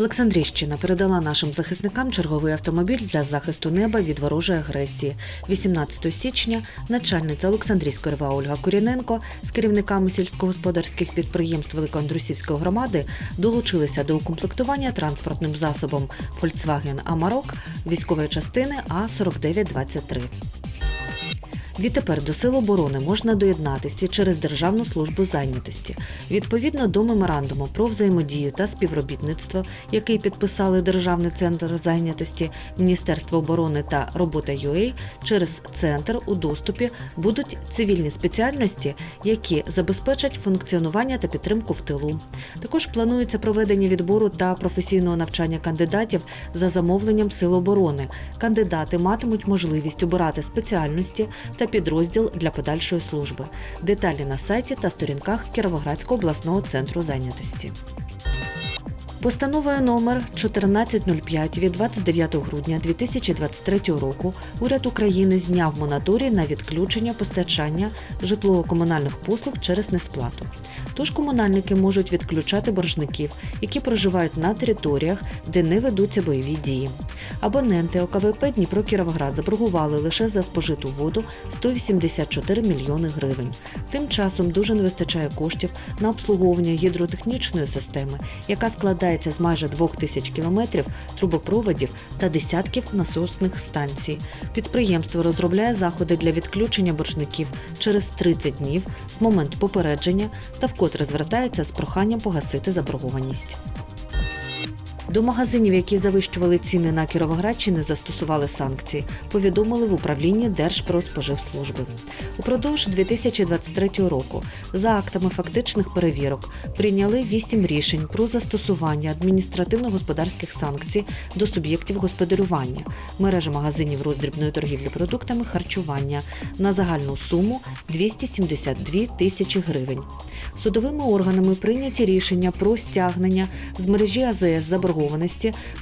Олександрійщина передала нашим захисникам черговий автомобіль для захисту неба від ворожої агресії. 18 січня начальниця Олександрійської РВА Ольга Коріненко з керівниками сільськогосподарських підприємств Великоандрусівської громади долучилися до укомплектування транспортним засобом Volkswagen Amarok військової частини А4923. Відтепер до Сил оборони можна доєднатися через Державну службу зайнятості. Відповідно до меморандуму про взаємодію та співробітництво, який підписали Державний центр зайнятості, Міністерство оборони та робота ЮА, через центр у доступі будуть цивільні спеціальності, які забезпечать функціонування та підтримку в тилу. Також планується проведення відбору та професійного навчання кандидатів за замовленням Сил оборони. Кандидати матимуть можливість обирати спеціальності та підрозділ для подальшої служби. Деталі на сайті та сторінках Кіровоградського обласного центру зайнятості. Постановою номер 1405 від 29 грудня 2023 року уряд України зняв монаторій на відключення постачання житлово-комунальних послуг через несплату. Тож комунальники можуть відключати боржників, які проживають на територіях, де не ведуться бойові дії. Абоненти ОКВП Дніпро Кіровоград заборгували лише за спожиту воду 184 мільйони гривень. Тим часом дуже не вистачає коштів на обслуговування гідротехнічної системи, яка складається з майже двох тисяч кілометрів трубопроводів та десятків насосних станцій. Підприємство розробляє заходи для відключення боржників через 30 днів з моменту попередження та вкотре звертається з проханням погасити заборгованість. До магазинів, які завищували ціни на Кіровоградщини, застосували санкції, повідомили в управлінні Держпродспоживслужби. Упродовж 2023 року за актами фактичних перевірок прийняли вісім рішень про застосування адміністративно-господарських санкцій до суб'єктів господарювання, мережі магазинів роздрібної торгівлі продуктами харчування на загальну суму 272 тисячі гривень. Судовими органами прийняті рішення про стягнення з мережі АЗС заборгованості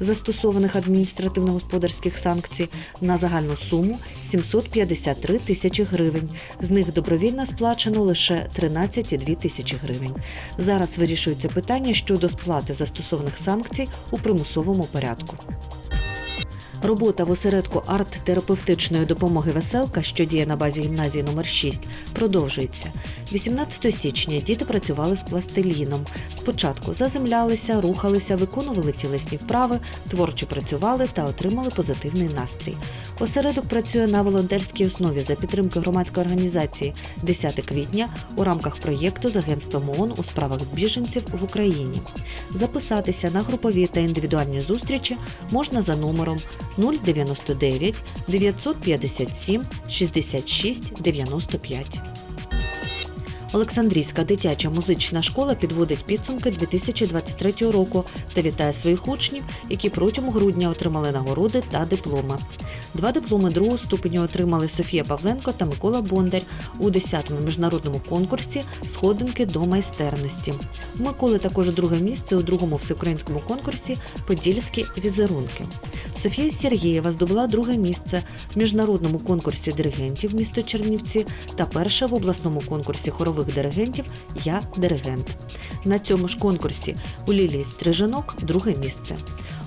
застосованих адміністративно-господарських санкцій на загальну суму 753 тисячі гривень. З них добровільно сплачено лише 13,2 тисячі гривень. Зараз вирішується питання щодо сплати застосованих санкцій у примусовому порядку. Робота в осередку арт-терапевтичної допомоги Веселка, що діє на базі гімназії номер 6, продовжується. 18 січня діти працювали з пластиліном. Спочатку заземлялися, рухалися, виконували тілесні вправи, творчо працювали та отримали позитивний настрій. Осередок працює на волонтерській основі за підтримки громадської організації 10 квітня у рамках проєкту з агентством ООН у справах біженців в Україні. Записатися на групові та індивідуальні зустрічі можна за номером 099 957 66 95. Олександрійська дитяча музична школа підводить підсумки 2023 року та вітає своїх учнів, які протягом грудня отримали нагороди та дипломи. Два дипломи другого ступеню отримали Софія Павленко та Микола Бондар у 10-му міжнародному конкурсі Сходинки до майстерності. У Миколи також друге місце у другому всеукраїнському конкурсі Подільські візерунки. Софія Сергієва здобула друге місце в міжнародному конкурсі диригентів місто Чернівці та перше в обласному конкурсі хорових диригентів Я диригент. На цьому ж конкурсі у Лілії Стрижанок друге місце.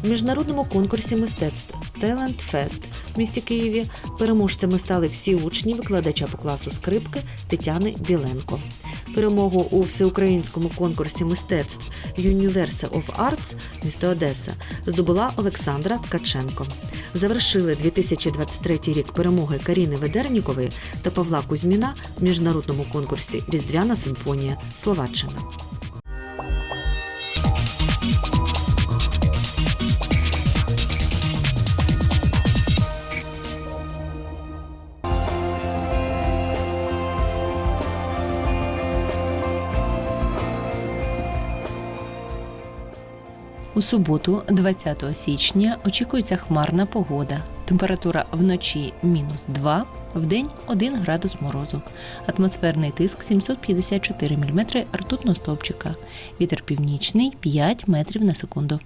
У міжнародному конкурсі мистецтв Talent Fest в місті Києві переможцями стали всі учні викладача по класу скрипки Тетяни Біленко. Перемогу у всеукраїнському конкурсі мистецтв Universe of Arts місто Одеса здобула Олександра Ткаченко. Завершили 2023 рік перемоги Каріни Ведернікової та Павла Кузьміна в міжнародному конкурсі Різдвяна симфонія Словаччина. У суботу, 20 січня, очікується хмарна погода. Температура вночі мінус 2, вдень 1 градус морозу. Атмосферний тиск 754 мм ртутного стовпчика. Вітер північний 5 метрів на секунду.